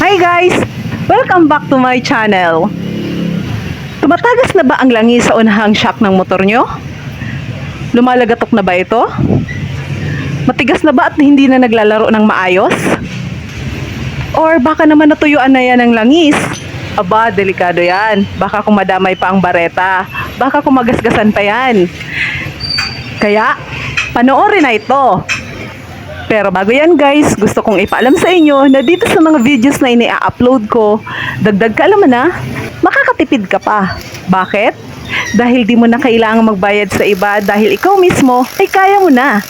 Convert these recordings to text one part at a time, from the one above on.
Hi guys! Welcome back to my channel. Tumatagas na ba ang langis sa unahang shock ng motor nyo? Lumalagatok na ba ito? Matigas na ba at hindi na naglalaro ng maayos? Or baka naman natuyuan na yan ng langis? Aba, delikado yan. Baka kung madamay pa ang bareta. Baka kung magasgasan pa yan. Kaya, panoorin na ito. Pero bago yan guys, gusto kong ipaalam sa inyo na dito sa mga videos na ini-upload ko, dagdag kaalaman na, makakatipid ka pa. Bakit? Dahil di mo na kailangang magbayad sa iba dahil ikaw mismo ay kaya mo na.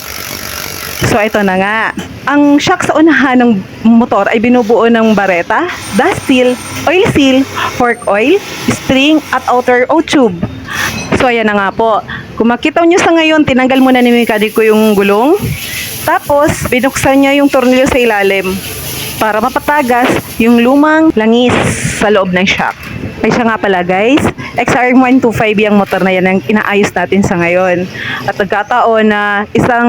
So ito na nga, ang shock sa unahan ng motor ay binubuo ng bareta, dust seal, oil seal, fork oil, spring at outer O-tube. So ayan na nga po. Kung makita nyo sa ngayon, tinanggal muna ni mekaniko yung gulong. Tapos, binuksan niya yung tornilyo sa ilalim para mapatagas yung lumang langis sa loob ng shock. Ay siya nga pala guys, XR125 yung motor na yan ang inaayos natin sa ngayon. At nagkataon na isang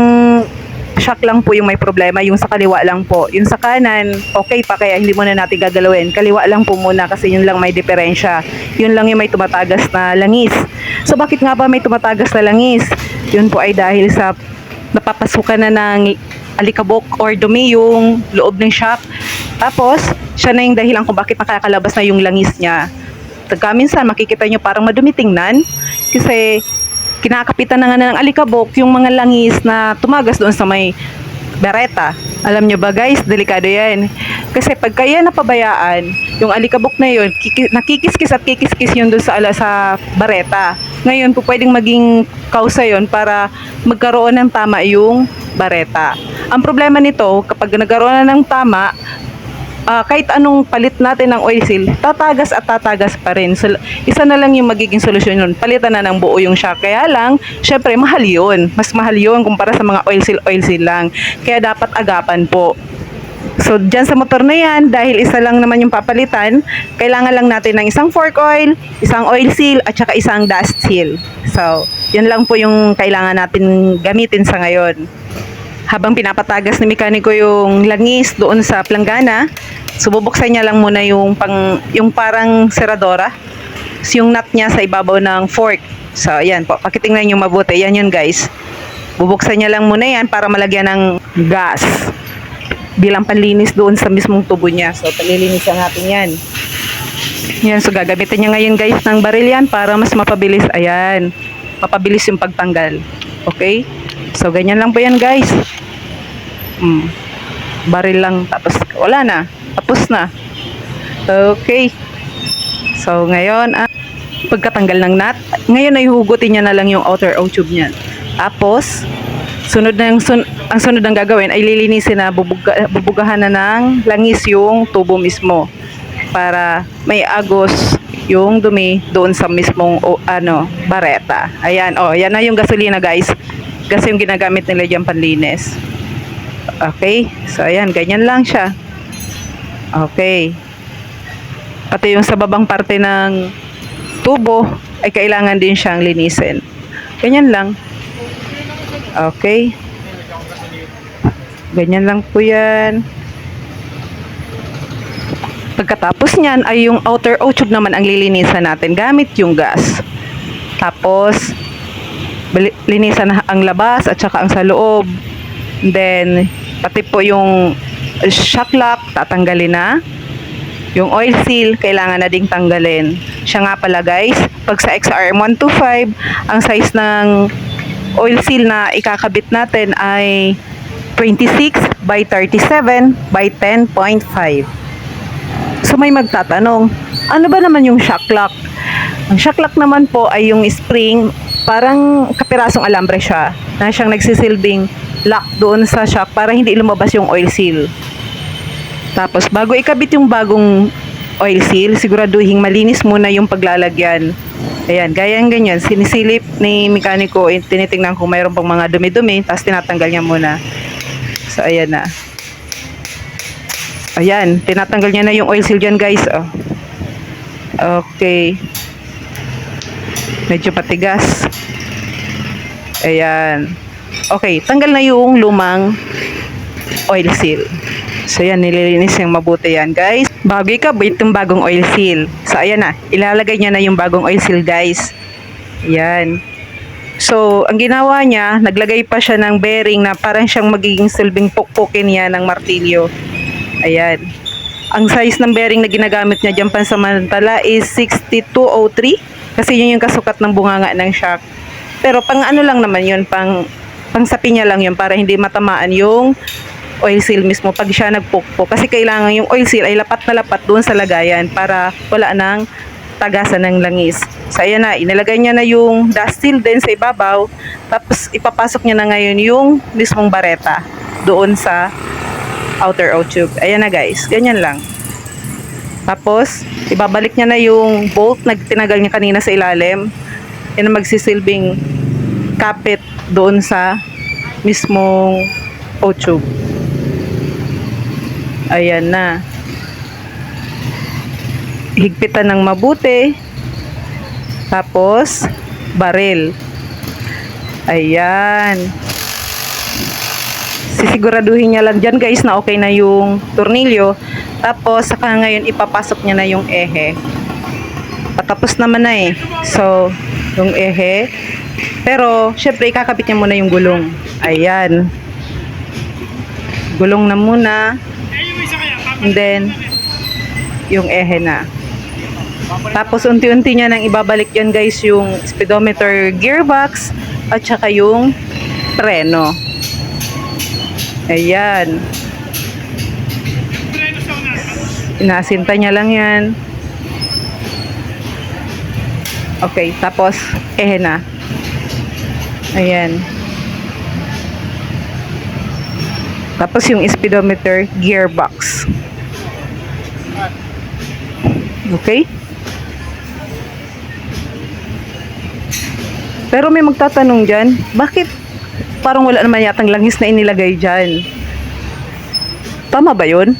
shock lang po yung may problema, yung sa kaliwa lang po. Yung sa kanan, okay pa kaya hindi muna natin gagalawin. Kaliwa lang po muna kasi yun lang may diferensya. Yun lang yung may tumatagas na langis. So bakit nga ba may tumatagas na langis? Yun po ay dahil sa napapasukan na ng alikabok or dumi yung loob ng shock. Tapos, siya na yung dahilan kung bakit nakakalabas na yung langis niya. Pagka minsan makikita nyo parang madumi tingnan kasi kinakapitan na nga ng alikabok yung mga langis na tumagas doon sa may bereta. Alam nyo ba guys, delikado yan. Kasi pag kaya napabayaan, yung alikabok na yun, kiki- nakikiskis at kikiskis yun doon sa, ala, sa bareta. Ngayon po pwedeng maging kausa yun para magkaroon ng tama yung bareta. Ang problema nito, kapag nagkaroon na ng tama, ah, kahit anong palit natin ng oil seal, tatagas at tatagas pa rin. So, isa na lang yung magiging solusyon yun. Palitan na ng buo yung shock. Kaya lang, syempre, mahal yun. Mas mahal yun kumpara sa mga oil seal, oil seal lang. Kaya dapat agapan po. So, dyan sa motor na yan, dahil isa lang naman yung papalitan, kailangan lang natin ng isang fork oil, isang oil seal, at saka isang dust seal. So, yun lang po yung kailangan natin gamitin sa ngayon habang pinapatagas ni mekaniko yung langis doon sa planggana, sububuksan niya lang muna yung pang yung parang seradora. Yung nut niya sa ibabaw ng fork. So, ayan po. Pakitingnan niyo mabuti. Yan yun, guys. Bubuksan niya lang muna yan para malagyan ng gas. Bilang panlinis doon sa mismong tubo niya. So, palilinisan natin yan. Yan, so gagamitin niya ngayon guys ng baril yan para mas mapabilis. Ayan. Mapabilis yung pagtanggal. Okay? So, ganyan lang po yan guys. Mm. Baril lang. Tapos, wala na. Tapos na. Okay. So, ngayon, ah, pagkatanggal ng nut, ngayon ay hugutin niya na lang yung outer O-tube niya. Tapos, sunod na yung sun- ang sunod ang gagawin ay lilinisin na bubuga, bubugahan na ng langis yung tubo mismo para may agos yung dumi doon sa mismong o, ano bareta. Ayan, oh, yan na yung gasolina guys. Kasi yung ginagamit nila diyan panlinis. Okay? So ayan, ganyan lang siya. Okay. Pati yung sa babang parte ng tubo ay kailangan din siyang linisin. Ganyan lang. Okay. Ganyan lang po yan. Pagkatapos niyan ay yung outer O-tube naman ang lilinisan natin gamit yung gas. Tapos, linisan ang labas at saka ang sa loob. Then, pati po yung shock lock, tatanggalin na. Yung oil seal, kailangan na ding tanggalin. Siya nga pala guys, pag sa XRM125, ang size ng oil seal na ikakabit natin ay 26 by 37 by 10.5. So may magtatanong, ano ba naman yung shock lock? Ang shock lock naman po ay yung spring, parang kapirasong alambre siya, na siyang nagsisilbing lock doon sa shock para hindi lumabas yung oil seal. Tapos bago ikabit yung bagong oil seal, siguraduhin malinis muna yung paglalagyan. Ayan, gaya ng ganyan, sinisilip ni mekaniko, eh, tinitingnan kung mayroon pang mga dumi-dumi, tapos tinatanggal niya muna. So, ayan na. Ayan, tinatanggal niya na yung oil seal dyan, guys. Oh. Okay. Medyo patigas. Ayan. Okay, tanggal na yung lumang oil seal. So yan, nililinis yung mabuti yan guys. Bago ka, itong bagong oil seal. So ayan na, ilalagay niya na yung bagong oil seal guys. Yan. So, ang ginawa niya, naglagay pa siya ng bearing na parang siyang magiging silbing pukpukin niya ng martilyo. Ayan. Ang size ng bearing na ginagamit niya dyan pansamantala is 6203 kasi yun yung kasukat ng bunganga ng shock. Pero pang ano lang naman yun, pang, pang sapi niya lang yun para hindi matamaan yung oil seal mismo pag siya nagpukpok. Kasi kailangan yung oil seal ay lapat na lapat doon sa lagayan para wala nang tagasan ng langis. So ayan na, inilagay niya na yung dust seal din sa ibabaw. Tapos ipapasok niya na ngayon yung mismong bareta doon sa outer O tube. Ayan na guys, ganyan lang. Tapos, ibabalik niya na yung bolt na tinagal niya kanina sa ilalim. Yan ang magsisilbing kapit doon sa mismong O tube. Ayan na. Higpitan ng mabuti. Tapos, baril. Ayan. Sisiguraduhin niya lang dyan guys na okay na yung tornilyo. Tapos, saka ngayon ipapasok niya na yung ehe. Patapos naman na eh. So, yung ehe. Pero, syempre, ikakabit niya muna yung gulong. Ayan. Gulong na muna. And then, yung ehe na. Tapos unti-unti niya nang ibabalik yan guys yung speedometer gearbox at saka yung preno. Ayan. Inasinta niya lang yan. Okay, tapos ehe na. Ayan. Tapos yung speedometer gearbox. Okay? Pero may magtatanong dyan, bakit parang wala naman yatang langis na inilagay dyan? Tama ba yun?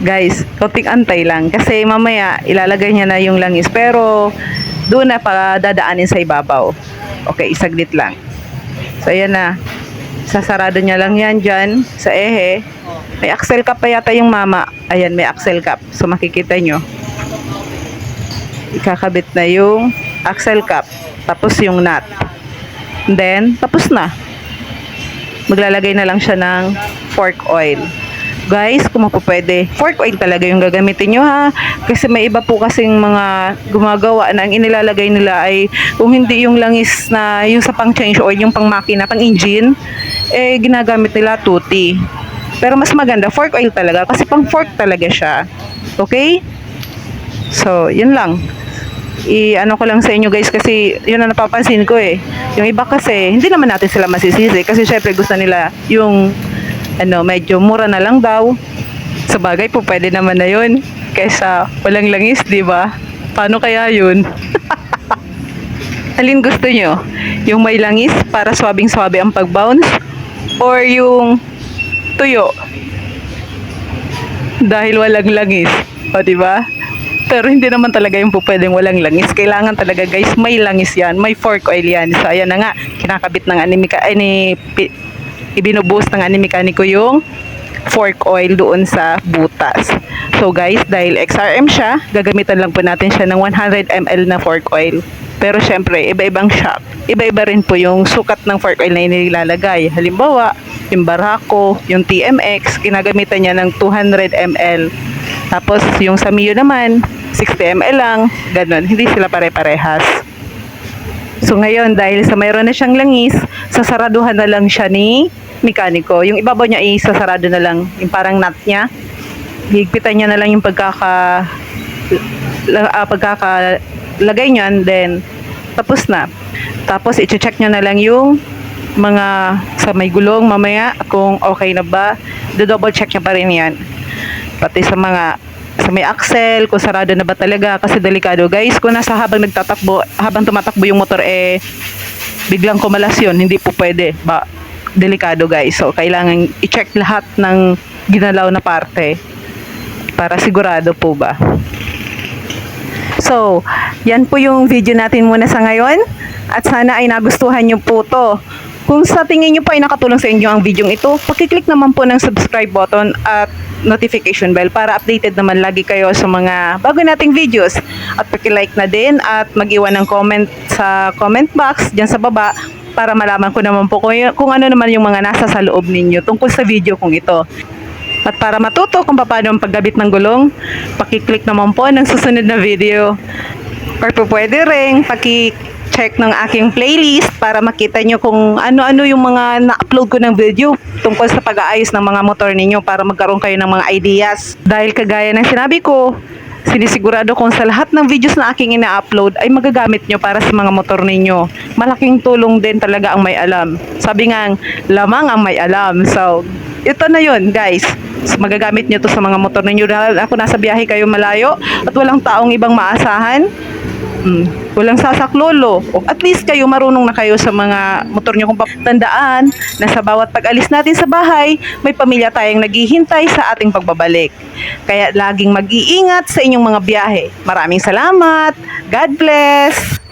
Guys, konting antay lang. Kasi mamaya, ilalagay niya na yung langis. Pero, doon na pa dadaanin sa ibabaw. Okay, isaglit lang. So, ayan na. Sasarado niya lang yan dyan sa ehe. May axle cap pa yata yung mama. Ayan, may axle cap. So, makikita nyo. Ikakabit na yung axle cap. Tapos yung nut. Then, tapos na. Maglalagay na lang siya ng fork oil. Guys, kung po pwede, fork oil talaga yung gagamitin nyo ha. Kasi may iba po kasing mga gumagawa na ang inilalagay nila ay kung hindi yung langis na yung sa pang change oil, yung pang makina, pang engine, eh ginagamit nila tuti. Pero mas maganda, fork oil talaga kasi pang fork talaga siya. Okay? So, yun lang i ano ko lang sa inyo guys kasi yun ang napapansin ko eh. Yung iba kasi hindi naman natin sila masisisi kasi syempre gusto nila yung ano medyo mura na lang daw. Sa bagay po pwede naman na yun kaysa walang langis, di ba? Paano kaya yun? Alin gusto nyo? Yung may langis para swabing swabe ang pag-bounce? Or yung tuyo? Dahil walang langis. O, di ba? Pero hindi naman talaga yung pwedeng walang langis. Kailangan talaga guys, may langis yan. May fork oil yan. So ayan na nga, kinakabit ng animika, ay ni, pi, ibinubuhos ng animekaniko yung fork oil doon sa butas. So guys, dahil XRM siya, gagamitan lang po natin siya ng 100 ml na fork oil. Pero syempre, iba-ibang shock. Iba-iba rin po yung sukat ng fork oil na inilalagay. Halimbawa, yung Barako, yung TMX, ginagamitan niya ng 200 ml. Tapos yung sa Mio naman, 60 ml lang, ganun. Hindi sila pare-parehas. So ngayon, dahil sa mayroon na siyang langis, sasaraduhan na lang siya ni mekaniko. Yung ibabaw niya isasarado na lang, yung parang nut niya. Higpitan niya na lang yung pagkaka ah, pagkakalagay niyan, then tapos na. Tapos i-check niya na lang yung mga sa may gulong mamaya kung okay na ba. Do-double check niya pa rin yan. Pati sa mga sa may axle, kung sarado na ba talaga kasi delikado guys. Kung nasa habang nagtatakbo, habang tumatakbo yung motor eh biglang kumalas yun, hindi po pwede. Ba, delikado guys. So kailangan i-check lahat ng ginalaw na parte para sigurado po ba. So, yan po yung video natin muna sa ngayon. At sana ay nagustuhan nyo po to. Kung sa tingin nyo po ay nakatulong sa inyo ang video ito, pakiclick naman po ng subscribe button at notification bell para updated naman lagi kayo sa mga bago nating videos. At pakilike na din at mag-iwan ng comment sa comment box dyan sa baba para malaman ko naman po kung, kung ano naman yung mga nasa sa loob ninyo tungkol sa video kong ito. At para matuto kung paano ang paggabit ng gulong, pakiclick naman po ng susunod na video. Or po pwede rin paki-check ng aking playlist para makita nyo kung ano-ano yung mga na-upload ko ng video tungkol sa pag-aayos ng mga motor ninyo para magkaroon kayo ng mga ideas. Dahil kagaya ng sinabi ko, sinisigurado kong sa lahat ng videos na aking ina-upload ay magagamit nyo para sa mga motor ninyo. Malaking tulong din talaga ang may alam. Sabi nga, lamang ang may alam. So, ito na yun guys. So, magagamit nyo to sa mga motor ninyo. Dahil ako nasa biyahe kayo malayo at walang taong ibang maasahan. Mm, walang sasaklolo. At least kayo marunong na kayo sa mga motor nyo kung tandaan na sa bawat pag-alis natin sa bahay, may pamilya tayong naghihintay sa ating pagbabalik. Kaya laging mag-iingat sa inyong mga biyahe. Maraming salamat. God bless.